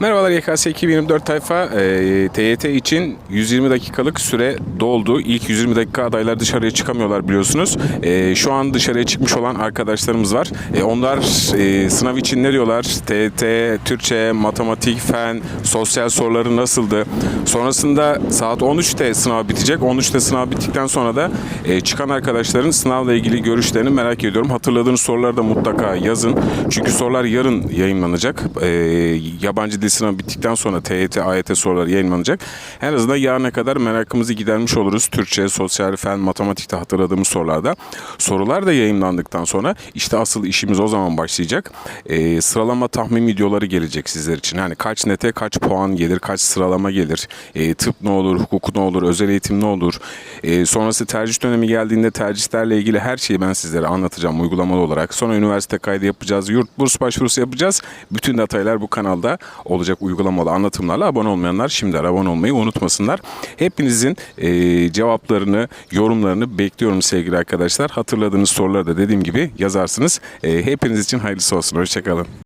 Merhabalar YKS 2024 tayfa. Ee, TYT için 120 dakikalık süre doldu. İlk 120 dakika adaylar dışarıya çıkamıyorlar biliyorsunuz. Ee, şu an dışarıya çıkmış olan arkadaşlarımız var. Ee, onlar e, sınav için ne diyorlar? TYT, Türkçe, matematik, fen, sosyal soruları nasıldı? Sonrasında saat 13'te sınav bitecek. 13'te sınav bittikten sonra da e, çıkan arkadaşların sınavla ilgili görüşlerini merak ediyorum. Hatırladığınız soruları da mutlaka yazın. Çünkü sorular yarın yayınlanacak. Ee, yabancı dil sınavı bittikten sonra TYT, AYT soruları yayınlanacak. En azından yarına kadar merakımızı gidermiş oluruz. Türkçe, sosyal, fen, matematikte hatırladığımız sorularda. Sorular da yayınlandıktan sonra işte asıl işimiz o zaman başlayacak. Ee, sıralama tahmin videoları gelecek sizler için. Yani kaç nete kaç puan gelir, kaç sıralama gelir, Ee, tıp ne olur, hukuk ne olur, özel eğitim ne olur. Ee, sonrası tercih dönemi geldiğinde tercihlerle ilgili her şeyi ben sizlere anlatacağım uygulamalı olarak. Sonra üniversite kaydı yapacağız, yurt burs başvurusu yapacağız. Bütün detaylar bu kanalda olacak uygulamalı anlatımlarla. Abone olmayanlar şimdi abone olmayı unutmasınlar. Hepinizin e, cevaplarını, yorumlarını bekliyorum sevgili arkadaşlar. Hatırladığınız soruları da dediğim gibi yazarsınız. E, hepiniz için hayırlısı olsun. Hoşçakalın.